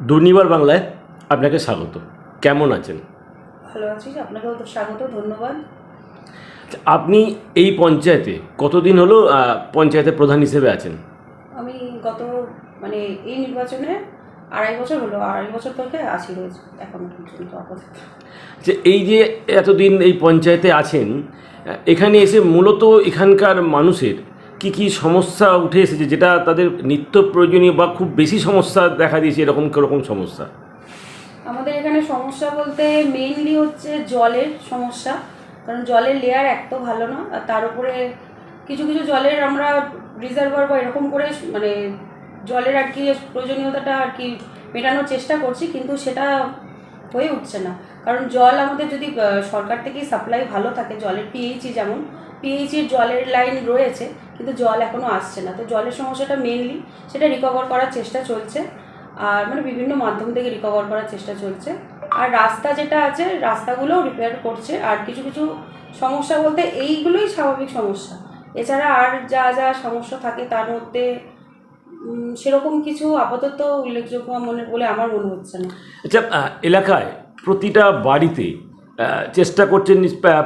দুর্নিবার বাংলায় আপনাকে স্বাগত। কেমন আছেন? ভালো আছি আপনাকেও তো স্বাগত ধন্যবাদ। আপনি এই পঞ্চায়েতে কতদিন হলো পঞ্চায়েতের প্রধান হিসেবে আছেন? আমি গত মানে এই নির্বাচনে আড়াই বছর হলো আড়াই বছর থেকে আছি রয়েছে এখনও পর্যন্ত আপাতত যে এই যে এতদিন এই পঞ্চায়েতে আছেন এখানে এসে মূলত এখানকার মানুষের কি কি সমস্যা উঠে এসেছে, যেটা তাদের নিত্য প্রয়োজনীয় বা খুব বেশি সমস্যা দেখা দিয়েছে, এরকম কীরকম সমস্যা? আমাদের এখানে সমস্যা বলতে মেইনলি হচ্ছে জলের সমস্যা, কারণ জলের লেয়ার এক তো ভালো না, আর তার উপরে কিছু কিছু জলের আমরা রিজার্ভার বা এরকম করে মানে জলের আর কি প্রয়োজনীয়তাটা আর কি মেটানোর চেষ্টা করছি, কিন্তু সেটা হয়ে উঠছে না। কারণ জল আমাদের যদি সরকার থেকে সাপ্লাই ভালো থাকে, জলের পিএইচই যেমন পিএইচির জলের লাইন রয়েছে, কিন্তু জল এখনও আসছে না। তো জলের সমস্যাটা মেনলি সেটা রিকভার করার চেষ্টা চলছে, আর মানে বিভিন্ন মাধ্যম থেকে রিকভার করার চেষ্টা চলছে। আর রাস্তা যেটা আছে, রাস্তাগুলোও রিপেয়ার করছে, আর কিছু কিছু সমস্যা বলতে এইগুলোই স্বাভাবিক সমস্যা। এছাড়া আর যা যা সমস্যা থাকে তার মধ্যে সেরকম কিছু আপাতত উল্লেখযোগ্য মনে বলে আমার মনে হচ্ছে না। আচ্ছা এলাকায় প্রতিটা বাড়িতে চেষ্টা করছেন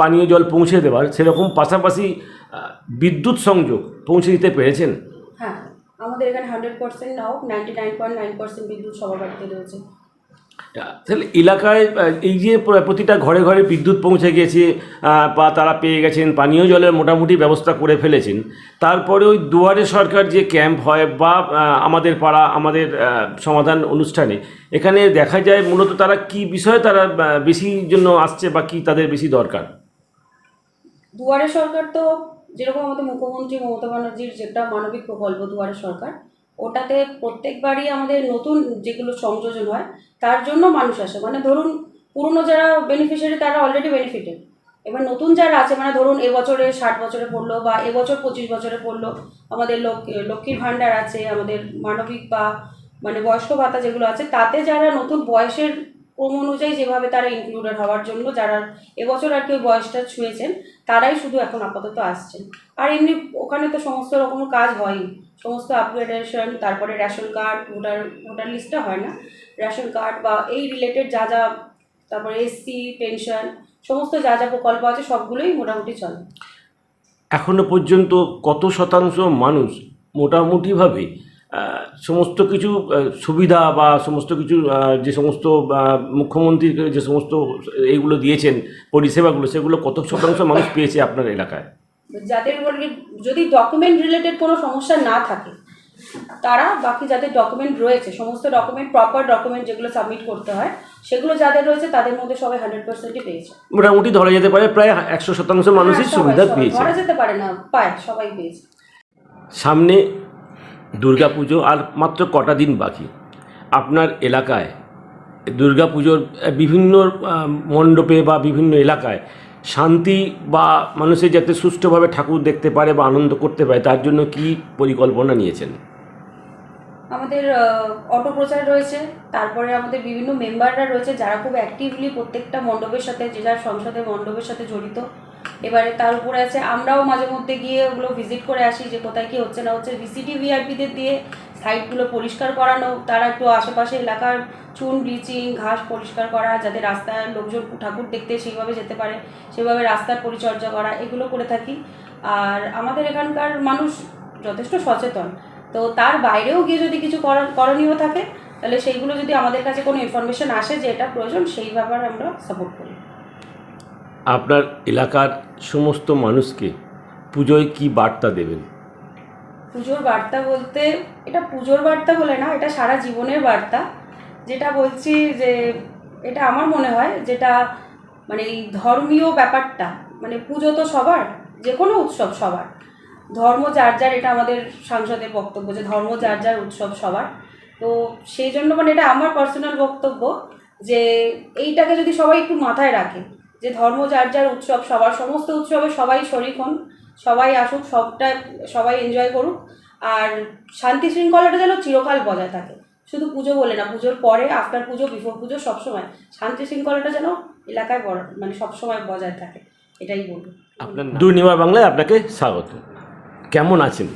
পানীয় জল পৌঁছে দেওয়ার সেরকম পাশাপাশি বিদ্যুৎ সংযোগ পৌঁছে দিতে পেরেছেন? হ্যাঁ আমাদের এখানে hundred percent now ninety nine point nine percent বিদ্যুৎ সবার বাড়িতে রয়েছে। তাহলে এলাকায় এই যে প্রতিটা ঘরে ঘরে বিদ্যুৎ পৌঁছে গেছে বা তারা পেয়ে গেছেন, পানীয় জলের মোটামুটি ব্যবস্থা করে ফেলেছেন। তারপরে ওই দুয়ারে সরকার যে ক্যাম্প হয় বা আমাদের পাড়া, আমাদের সমাধান অনুষ্ঠানে, এখানে দেখা যায় মূলত তারা কি বিষয়ে তারা বেশি জন্য আসছে বা কি তাদের বেশি দরকার? দুয়ারে সরকার তো যেরকম আমাদের মুখ্যমন্ত্রী মমতা ব্যানার্জির যেটা মানবিক প্রকল্প দুয়ারে সরকার, ওটাতে প্রত্যেকবারই আমাদের নতুন যেগুলো সংযোজন হয় তার জন্য মানুষ আসে। মানে ধরুন, পুরনো যারা বেনিফিশিয়ারি তারা অলরেডি বেনিফিটেড এবার নতুন যারা আছে মানে ধরুন এবছরে ষাট বছরে পড়ল বা এবছর পঁচিশ বছরে পড়ল, আমাদের লোক, লক্ষ্মীর ভাণ্ডার আছে, আমাদের মানবিক বা মানে বয়স্ক ভাতা যেগুলো আছে, তাতে যারা নতুন বয়সের ক্রম অনুযায়ী যেভাবে তারা ইনক্লুডেড হওয়ার জন্য যারা এবছর আর কি ওই বয়সটা ছুঁয়েছেন, তারাই শুধু এখন আপাতত আসছেন। আর এমনি ওখানে তো সমস্ত রকম কাজ হয়ই। সমস্ত আপগ্রেডেশন তারপরে রেশন কার্ড ভোটার ভোটার লিস্টটা হয় না। রেশন কার্ড বা এই রিলেটেড যা যা, তারপরে এসসি পেনশন সমস্ত যা যা প্রকল্প আছে সবগুলোই মোটামুটি চলে। এখনও পর্যন্ত কত শতাংশ মানুষ মোটামুটিভাবে সমস্ত কিছু সুবিধা বা সমস্ত কিছু যে সমস্ত মুখ্যমন্ত্রী যে সমস্ত এইগুলো দিয়েছেন, পরিষেবাগুলো, সেগুলো কত শতাংশ মানুষ পেয়েছে আপনার এলাকায়? যাদের যদি ডকুমেন্ট রিলেটেড কোনো সমস্যা না থাকে তারা বাকি যাদের ডকুমেন্ট রয়েছে সমস্ত ডকুমেন্ট প্রপার ডকুমেন্ট যেগুলো সাবমিট করতে হয় সেগুলো যাদের রয়েছে তাদের মধ্যে সবাই হান্ড্রেড পার্সেন্টই পেয়েছে। মোটামুটি ধরা যেতে পারে প্রায় একশো শতাংশ মানুষই হ্যাঁ, সুবিধা সবাই। পেয়েছে। ধরা যেতে পারে না পায় সবাই পেয়েছে। সামনে দুর্গাপুজো আর মাত্র কটা দিন বাকি। আপনার এলাকায় দুর্গাপুজোর বিভিন্ন মণ্ডপে বা বিভিন্ন এলাকায় শান্তি বা মানুষের যাতে সুষ্ঠুভাবে ঠাকুর দেখতে পারে বা আনন্দ করতে পারে, তার জন্য কি পরিকল্পনা নিয়েছেন? আমাদের অটো প্রচার রয়েছে, তারপরে আমাদের বিভিন্ন মেম্বাররা রয়েছে যারা খুব অ্যাক্টিভলি প্রত্যেকটা মণ্ডপের সাথে, যে যার সংসদের মণ্ডপের সাথে জড়িত। এবারে তার উপরে আছে, আমরাও মাঝে মধ্যে গিয়ে ওগুলো ভিজিট করে আসি যে কোথায় কি হচ্ছে না হচ্ছে ভিসিটি ভিআরপিদের দিয়ে সাইডগুলো পরিষ্কার করানো, তারা একটু আশেপাশে এলাকার চুন, ব্লিচিং, ঘাস পরিষ্কার করা, যাতে রাস্তায় লোকজন, ঠাকুর দেখতে সেইভাবে যেতে পারে সেভাবে রাস্তার পরিচর্যা করা, এগুলো করে থাকি। আর আমাদের এখানকার মানুষ যথেষ্ট সচেতন। তো তার বাইরেও গিয়ে যদি কিছু করণীয় থাকে, তাহলে সেইগুলো যদি আমাদের কাছে কোনো ইনফরমেশন আসে যে এটা প্রয়োজন, সেই ব্যাপারে আমরা সাপোর্ট করি। আপনার এলাকার সমস্ত মানুষকে পুজোয় কি বার্তা দেবেন? পুজোর বার্তা বলতে, এটা পুজোর বার্তা বলে না, এটা সারা জীবনের বার্তা। যেটা বলছি যে, এটা আমার মনে হয় যেটা মানে এই ধর্মীয় ব্যাপারটা মানে পুজো তো সবার যে কোনো উৎসব সবার। ধর্ম যার যার, এটা আমাদের সাংসদের বক্তব্য যে ধর্ম যার যার উৎসব সবার। তো সেই জন্য মানে এটা আমার পার্সোনাল বক্তব্য যে, এইটাকে যদি সবাই একটু মাথায় রাখে, যে ধর্ম যার যার উৎসব সবার, সমস্ত উৎসবে সবাই শরিক হন সবাই আসুক সবটা সবাই এনজয় করুক। আর শান্তি শৃঙ্খলাটা যেন চিরকাল বজায় থাকে। শুধু পুজো বলে না পুজোর পরে আফটার পুজো বিফোর পুজো সবসময়। শান্তি শৃঙ্খলাটা যেন এলাকায় বড় মানে সবসময় বজায় থাকে এটাই বলব। আপনার দুর্নিবার বাংলায় আপনাকে স্বাগত। কেমন আছেন?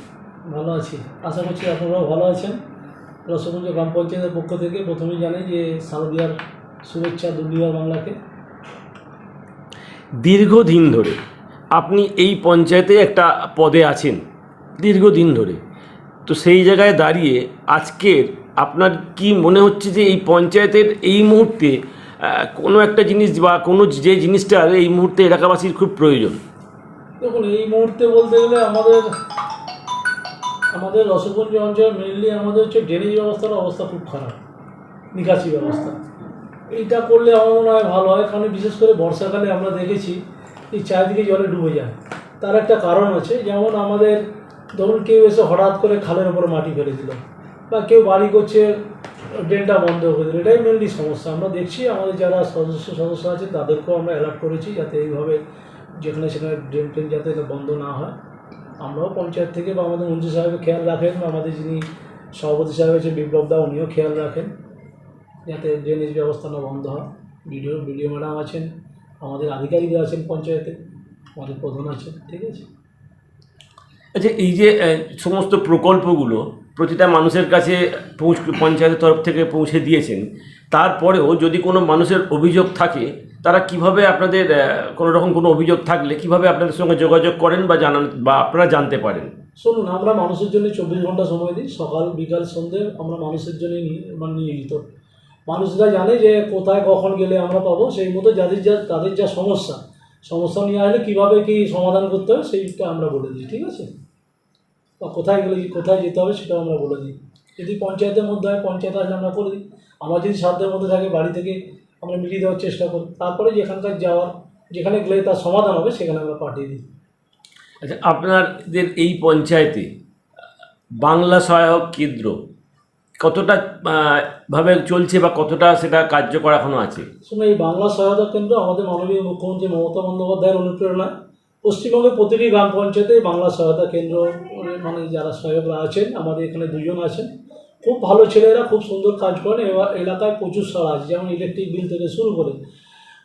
ভালো আছি। আশা করছি আপনারাও ভালো আছেন। রসগঞ্জ গ্রাম পঞ্চায়েতের পক্ষ থেকে প্রথমেই জানাই যে শারদীয়ার শুভেচ্ছা দুর্লিয়ার বাংলাকে। দীর্ঘদিন ধরে আপনি এই পঞ্চায়েতে একটা পদে আছেন দীর্ঘদিন ধরে। তো সেই জায়গায় দাঁড়িয়ে আজকের আপনার কি মনে হচ্ছে যে এই পঞ্চায়েতের এই মুহূর্তে কোনো একটা জিনিস বা কোনো যে জিনিসটার এই মুহূর্তে এলাকাবাসীর খুব প্রয়োজন? দেখুন, এই মুহূর্তে বলতে গেলে আমাদের আমাদের রসগঞ্জ অঞ্চলে মেনলি আমাদের হচ্ছে ড্রেনেজ ব্যবস্থার অবস্থা খুব খারাপ, নিকাশি ব্যবস্থা। এইটা করলে আমার মনে হয় ভালো হয়, কারণ বিশেষ করে বর্ষাকালে আমরা দেখেছি এই চারিদিকে জলে ডুবে যায়। তার একটা কারণ আছে, যেমন আমাদের ধরুন কেউ এসে হঠাৎ করে খালের ওপর মাটি ফেলে দিল বা কেউ বাড়ি করছে ড্রেনটা বন্ধ করে দিল, এটাই মেনলি সমস্যা। আমরা দেখছি, আমাদের যারা সদস্য সদস্য আছে, তাদেরকেও আমরা অ্যালার্ট করেছি যাতে এইভাবে যেখানে সেখানে ড্রেন ট্রেন যাতে বন্ধ না হয়। আমরাও পঞ্চায়েত থেকে বা আমাদের মন্ত্রী সাহেব খেয়াল রাখেন, বা আমাদের যিনি সভাপতি সাহেব হচ্ছে বিপ্লব দা, উনিও খেয়াল রাখেন, যাতে ড্রেনেজ ব্যবস্থা না বন্ধ হয়। বিডিও বিডিও ম্যাডাম আছেন আমাদের আধিকারিকরা আছেন পঞ্চায়েতে আমাদের প্রধান আছেন ঠিক আছে? আচ্ছা এই যে সমস্ত প্রকল্পগুলো প্রতিটা মানুষের কাছে পৌঁছ পঞ্চায়েতের তরফ থেকে পৌঁছে দিয়েছেন তারপরেও যদি কোনো মানুষের অভিযোগ থাকে তারা কীভাবে আপনাদের কোনো রকম কোনো অভিযোগ থাকলে কীভাবে আপনাদের সঙ্গে যোগাযোগ করেন বা জানান বা আপনারা জানতে পারেন? শুনুন আমরা মানুষের জন্য চব্বিশ ঘণ্টা সময় দিই সকাল বিকাল সন্ধে আমরা মানুষের জন্য মানে নিয়োজিত মানুষরা জানে যে কোথায় কখন গেলে আমরা পাবো, সেই মতো যাদের যা, তাদের যা সমস্যা সমস্যা নিয়ে আসলে কীভাবে কী সমাধান করতে হবে সেইটা আমরা বলে দিই, ঠিক আছে? বা কোথায় গেলে, কোথায় যেতে হবে সেটাও আমরা বলে দিই। যদি পঞ্চায়েতের মধ্যে হয়, পঞ্চায়েত আসলে আমরা করে দিই। আমার যদি সাধ্যের মধ্যে থাকে, বাড়ি থেকে আমরা মিলিয়ে দেওয়ার চেষ্টা করি। তারপরে যেখানকার যাওয়ার, যেখানে গেলে তার সমাধান হবে, সেখানে আমরা পাঠিয়ে দিই। আচ্ছা আপনাদের এই পঞ্চায়েতে বাংলা সহায়ক কেন্দ্র কতটা ভাবে চলছে বা কতটা সেটা কার্যকর এখনও আছে? শুনে এই বাংলা সহায়তা কেন্দ্র আমাদের মাননীয় মুখ্যমন্ত্রী মমতা বন্দ্যোপাধ্যায়ের অনুপ্রেরণায় পশ্চিমবঙ্গের প্রতিটি গ্রাম পঞ্চায়েতে বাংলা সহায়তা কেন্দ্র মানে যারা সহায়করা আছেন, আমাদের এখানে দুজন আছেন। খুব ভালো ছেলেরা, খুব সুন্দর কাজ করেন। এবার এলাকায় প্রচুর সারা আছে, যেমন ইলেকট্রিক বিল থেকে শুরু করে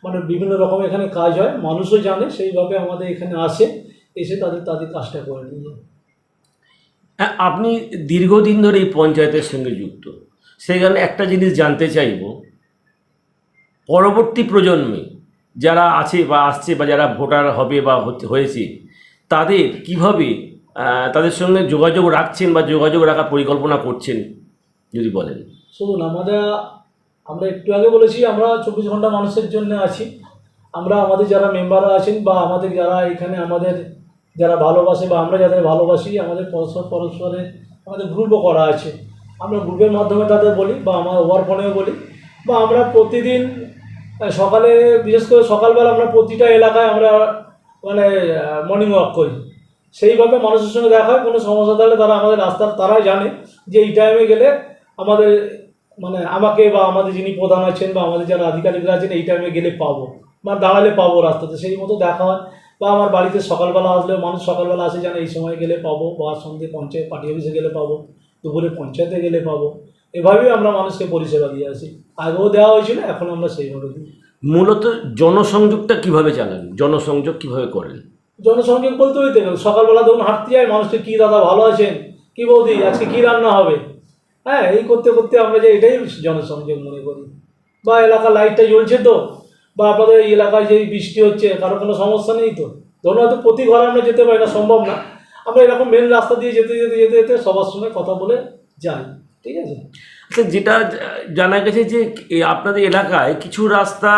মানে বিভিন্ন রকম এখানে কাজ হয়। মানুষও জানে, সেইভাবে আমাদের এখানে আসে, এসে তাদের তাদের কাজটা করে নিয়ে আপনি দীর্ঘদিন ধরে এই পঞ্চায়েতের সঙ্গে যুক্ত। সেখানে একটা জিনিস জানতে চাইব। পরবর্তী প্রজন্মে যারা আছে বা আসছে বা যারা ভোটার হবে বা হয়েছে, তাদের কীভাবে তাদের সঙ্গে যোগাযোগ রাখছেন বা যোগাযোগ রাখার পরিকল্পনা করছেন, যদি বলেন। শুনুন, আমরা আমরা একটু আগে বলেছি, আমরা চব্বিশ ঘণ্টা মানুষের জন্য আছি। আমরা আমাদের যারা মেম্বাররা আছেন বা আমাদের যারা এখানে আমাদের যারা ভালোবাসে বা আমরা যাদের ভালোবাসি, আমাদের পরস্পর পরস্পরে আমাদের গ্রুপও করা আছে। আমরা গ্রুপের মাধ্যমে তাদের বলি বা আমার ওভার ফোনেও বলি বা আমরা প্রতিদিন সকালে, বিশেষ করে সকালবেলা আমরা প্রতিটা এলাকায় আমরা মানে মর্নিং ওয়াক করি। সেইভাবে মানুষের সঙ্গে দেখা হয়, কোনো সমস্যা থাকলে তারা আমাদের রাস্তার, তারাই জানে যে এই টাইমে গেলে আমাদের মানে আমাকে বা আমাদের যিনি প্রধান আছেন বা আমাদের যারা আধিকারিকরা আছেন, এই টাইমে গেলে পাবো বা দাঁড়ালে পাবো রাস্তাতে। সেই মতো দেখা হয়। বা আমার বাড়িতে সকালবেলা আসলে মানুষ সকালবেলা আসে জানে এই সময় গেলে পাবো বা সন্ধ্যে পঞ্চায়েত পার্টি অফিসে গেলে পাবো দুপুরে পঞ্চায়েতে গেলে পাবো এভাবেই আমরা মানুষকে পরিষেবা দিয়ে আসি। আগেও দেওয়া হয়েছিল এখন আমরা সেইভাবে দিই। মূলত জনসংযোগটা কীভাবে চালান? জনসংযোগ কীভাবে করেন? জনসংযোগ বলতে হইতে গেলে সকালবেলা ধরুন হাঁটতে যায় মানুষকে কী দাদা ভালো আছেন? কী বৌদি আজকে কী রান্না হবে? হ্যাঁ এই করতে করতে আমরা যে এটাই জনসংযোগ মনে করি। বা এলাকার লাইটটা জ্বলছে তো বা আপনাদের এই এলাকায় যে বৃষ্টি হচ্ছে কারও কোনো সমস্যা নেই তো? ধরুন হয়তো প্রতি ঘরে আমরা যেতে পারি না সম্ভব না। আমরা এরকম মেন রাস্তা দিয়ে যেতে যেতে যেতে যেতে সবার সঙ্গে কথা বলে যাই ঠিক আছে? আচ্ছা যেটা জানা গেছে যে আপনাদের এলাকায় কিছু রাস্তা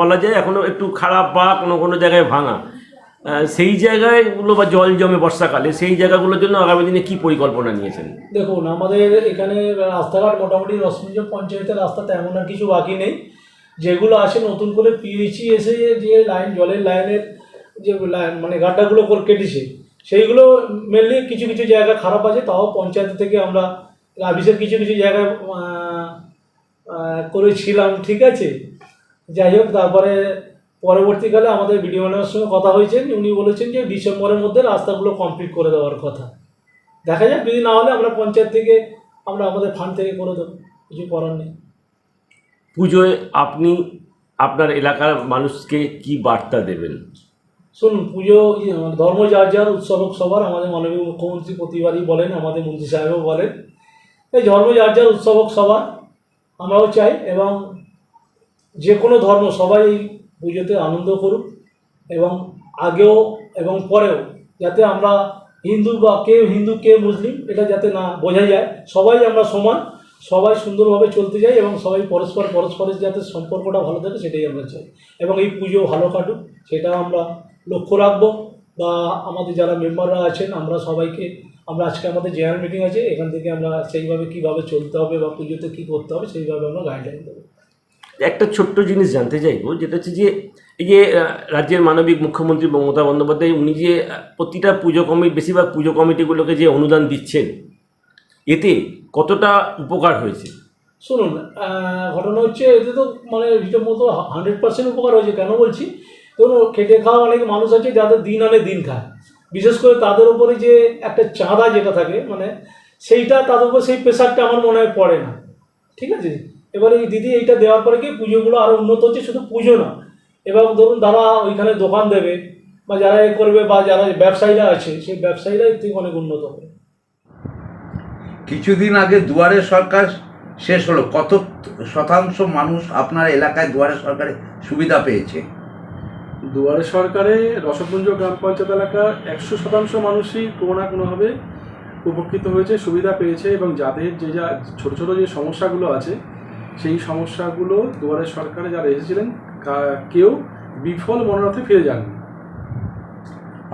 বলা যায় এখনও একটু খারাপ বা কোনো কোনো জায়গায় ভাঙা। সেই জায়গায়গুলো বা জল জমে বর্ষাকালে সেই জায়গাগুলোর জন্য আগামী দিনে কি পরিকল্পনা নিয়েছেন? দেখুন আমাদের এখানে রাস্তাঘাট মোটামুটি রসমঞ্জ পঞ্চায়েতের রাস্তা তেমন আর কিছু বাকি নেই। যেগুলো আছে নতুন করে পিএইচি এসে যে লাইন জলের লাইনের যে লাইন মানে গাড্ডাগুলো কেটেছে সেইগুলো মেনলি কিছু কিছু জায়গা খারাপ আছে তাও পঞ্চায়েত থেকে আমরা অফিসের কিছু কিছু আহ, করেছিলাম ঠিক আছে? যাই হোক তারপরে পরবর্তীকালে আমাদের বিডিও ম্যাডামের সঙ্গে কথা হয়েছে উনি বলেছেন যে ডিসেম্বরের মধ্যে রাস্তাগুলো কমপ্লিট করে দেওয়ার কথা। দেখা যাক যদি না হলে আমরা পঞ্চায়েত থেকে আমরা আমাদের ফান্ড থেকে করে দেবো কিছু করার নেই। পুজোয় আপনি আপনার এলাকার মানুষকে কি বার্তা দেবেন? শুনুন, পুজো ধর্ম, যার যার উৎসব সবার, আমাদের মাননীয় মুখ্যমন্ত্রী প্রতিবারই বলেন, আমাদের মন্ত্রী সাহেবও বলেন, এই ধর্ম, যার যার উৎসব সবার, আমরাও চাই, এবং যে কোনো ধর্ম, সবাই এই পুজোতে আনন্দ করুক, এবং আগেও এবং পরেও, যাতে আমরা হিন্দু বা কে হিন্দু, কে মুসলিম, এটা যাতে না বোঝা যায়, সবাই আমরা সমান সবাই সুন্দরভাবে চলতে যাই এবং সবাই পরস্পর পরস্পরের যাতে সম্পর্কটা ভালো থাকে সেটাই আমরা চাই। এবং এই পুজো ভালো কাটুক সেটা আমরা লক্ষ্য রাখব বা আমাদের যারা মেম্বাররা আছেন, আমরা সবাইকে, আমরা আজকে আমাদের জেনারেল মিটিং আছে, এখান থেকে আমরা সেইভাবে কীভাবে চলতে হবে বা পুজোতে কী করতে হবে সেইভাবে আমরা গাইডলাইন দেবো। একটা ছোট্ট জিনিস জানতে চাইব, যেটা হচ্ছে যে, এই যে রাজ্যের মানবিক মুখ্যমন্ত্রী মমতা বন্দ্যোপাধ্যায়, উনি যে প্রতিটা পুজো কমিটি বেশিরভাগ পুজো কমিটিগুলোকে যে অনুদান দিচ্ছেন এতে কতটা উপকার হয়েছে? শুনুন ঘটনা হচ্ছে এতে তো মানে রীতিমতো হান্ড্রেড পার্সেন্ট উপকার হয়েছে। কেন বলছি? ধরুন খেটে খাওয়া অনেক মানুষ আছে যাদের দিন আনে দিন খায়। বিশেষ করে তাদের উপরে যে একটা চাঁদা যেটা থাকে মানে সেইটা তাদের উপর সেই প্রেশারটা আমার মনে হয় পড়ে না। ঠিক আছে? এবারে এই দিদি এইটা দেওয়ার পরে কি পুজোগুলো আরও উন্নত হচ্ছে? শুধু পুজো না। এবং ধরুন তারা ওইখানে দোকান দেবে বা যারা এ করবে বা যারা ব্যবসায়ীরা আছে, সেই ব্যবসায়ীরা এর থেকে অনেক উন্নত হবে। কিছুদিন আগে দুয়ারে সরকার শেষ হলো। কত শতাংশ মানুষ আপনার এলাকায় দুয়ারে সরকারে সুবিধা পেয়েছে? দুয়ারে সরকারে রসপুঞ্জ গ্রাম পঞ্চায়েত এলাকার একশো শতাংশ মানুষই কোনো না কোনোভাবে উপকৃত হয়েছে সুবিধা পেয়েছে এবং যাদের যে যা ছোটো ছোটো যে সমস্যাগুলো আছে সেই সমস্যাগুলো দুয়ারে সরকারে যারা এসেছিলেন কেউ বিফল মনোরথে ফিরে যাননি।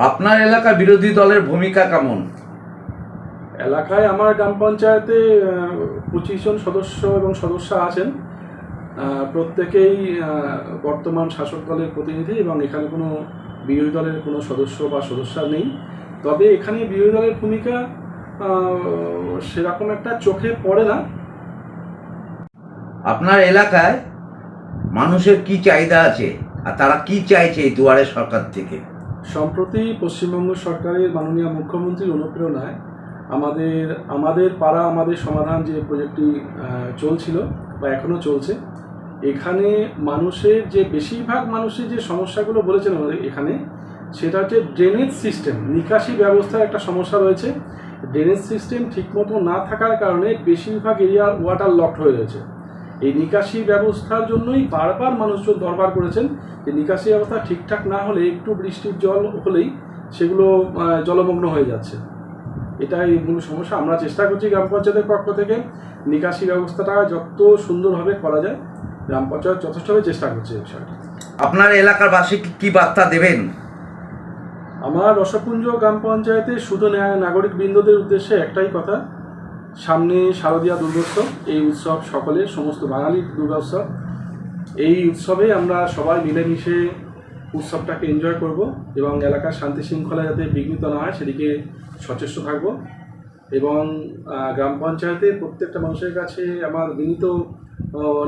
আপনার এলাকা বিরোধী দলের ভূমিকা কেমন? এলাকায় আমার গ্রাম পঞ্চায়েতে পঁচিশ জন সদস্য এবং সদস্যা আছেন। প্রত্যেকেই বর্তমান শাসক দলের প্রতিনিধি এবং এখানে কোনো বিরোধী দলের কোনো সদস্য বা সদস্যা নেই। তবে এখানে বিরোধী দলের ভূমিকা সেরকম একটা চোখে পড়ে না। আপনার এলাকায় মানুষের কি চাহিদা আছে? আর তারা কি চাইছে এই দুয়ারে সরকার থেকে? সম্প্রতি পশ্চিমবঙ্গ সরকারের মাননীয় মুখ্যমন্ত্রীর অনুপ্রেরণায় আমাদের আমাদের পাড়া, আমাদের সমাধান যে প্রজেক্টটি চলছিল বা এখনও চলছে, এখানে মানুষের যে, বেশিরভাগ মানুষের যে সমস্যাগুলো বলেছেন আমাদের এখানে, সেটা হচ্ছে ড্রেনেজ সিস্টেম নিকাশি ব্যবস্থার একটা সমস্যা রয়েছে। ড্রেনেজ সিস্টেম ঠিকমতো না থাকার কারণে বেশিরভাগ এরিয়ার ওয়াটার লকড হয়ে রয়েছে। এই নিকাশি ব্যবস্থার জন্যই বারবার মানুষজন দরবার করেছেন যে, নিকাশি ব্যবস্থা ঠিকঠাক না হলে একটু বৃষ্টির জল হলেই সেগুলো জলমগ্ন হয়ে যাচ্ছে। এটাই মূল সমস্যা। আমরা চেষ্টা করছি গ্রাম পঞ্চায়েতের পক্ষ থেকে নিকাশি ব্যবস্থাটা যত সুন্দরভাবে করা যায় গ্রাম পঞ্চায়েত যথেষ্টভাবে চেষ্টা করছে এই বিষয়টা। আপনার এলাকার বাসীকে কি বার্তা দেবেন? আমার রসপুঞ্জ গ্রাম পঞ্চায়েতে শুধু নাগরিক বৃন্দদের উদ্দেশ্যে একটাই কথা সামনে শারদীয়া দুর্গোৎসব এই উৎসব সকলের সমস্ত বাঙালির দুর্গা উৎসব এই উৎসবে আমরা সবাই মিলেমিশে উৎসবটাকে এনজয় করব এবং এলাকার শান্তি শৃঙ্খলা যাতে বিঘ্নিত না হয় সেদিকে সচেষ্ট থাকব। এবং গ্রাম পঞ্চায়েতে প্রত্যেকটা মানুষের কাছে আমার বিনীত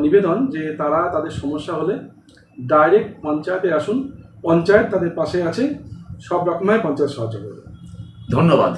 নিবেদন যে তারা তাদের সমস্যা হলে ডাইরেক্ট পঞ্চায়েতে আসুন। পঞ্চায়েত তাদের পাশে আছে। সব রকমের পঞ্চায়েত সাহায্য করবে। ধন্যবাদ।